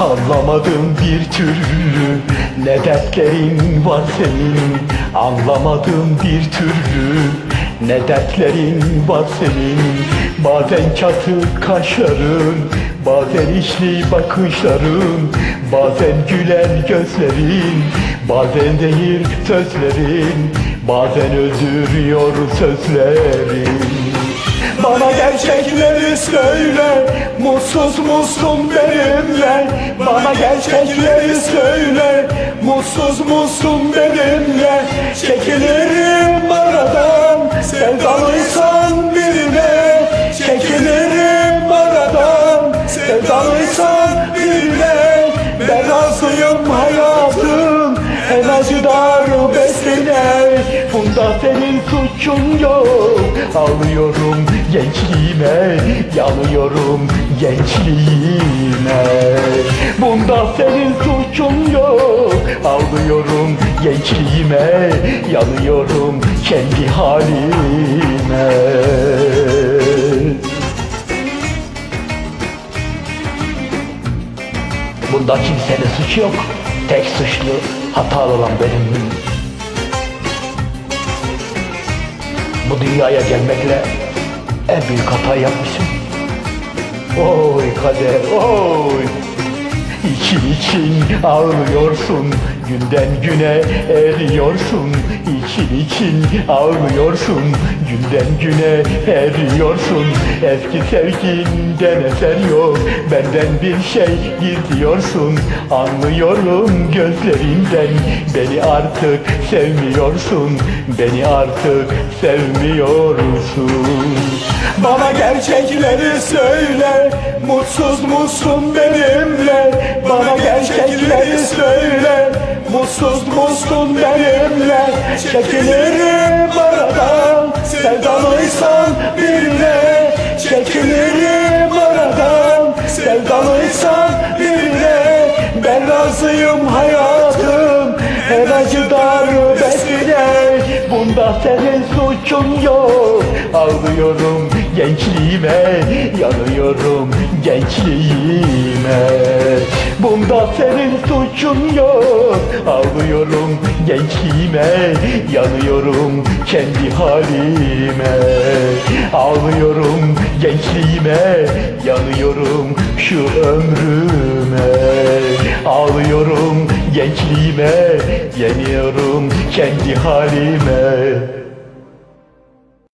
Anlamadım bir türlü Ne dertlerin var senin. Anlamadım bir türlü Ne dertlerin var senin. Bazen çatık kaşların Bazen içli bakışların Bazen güler gözlerin Bazen değil sözlerin Bazen öldürüyor sözlerin. Bana gerçekleri söyle Mutsuz musun benimle Bana gerçekleri söyle. Mutsuz musun benimle Çekilirim aradan. Sevdalıysan birine. Çekilirim aradan. Sevdalıysan birine. Ben razıyım hayatım En acıdar besine. Bunda senin suçun yok. Ağlıyorum gençliğime Yanıyorum gençliğime. Bunda senin suçun yok Ağlıyorum gençliğime Yanıyorum kendi halime. Bunda kimsenin suçu yok Tek suçlu hatalı olan benim. Bu dünyaya gelmekle en büyük hata yapmışım. Oy kader, oy. İçin için ağlıyorsun, günden güne eriyorsun. İçin için ağlıyorsun, günden güne eriyorsun. Eski sevginden eser yok, benden bir şey gizliyorsun. Anlıyorum gözlerinden, beni artık sevmiyorsun. Beni artık sevmiyorsun. Bana gerçekleri söyle. Mutsuz musun benimle? Bana gerçekleri söyle. Mutsuz musun benimle? Çekilirim aradan. Sevdalıysan birine. Çekilirim aradan. Sevdalıysan birine. Ben razıyım hayatım. En acıdar besine. Bunda senin suçun yok. Ağlıyorum gençliğime Yanıyorum gençliğime. Bunda senin suçun yok Ağlıyorum gençliğime Yanıyorum kendi halime. Ağlıyorum gençliğime Yanıyorum şu ömrüme. Ağlıyorum gençliğime Yeniyorum kendi halime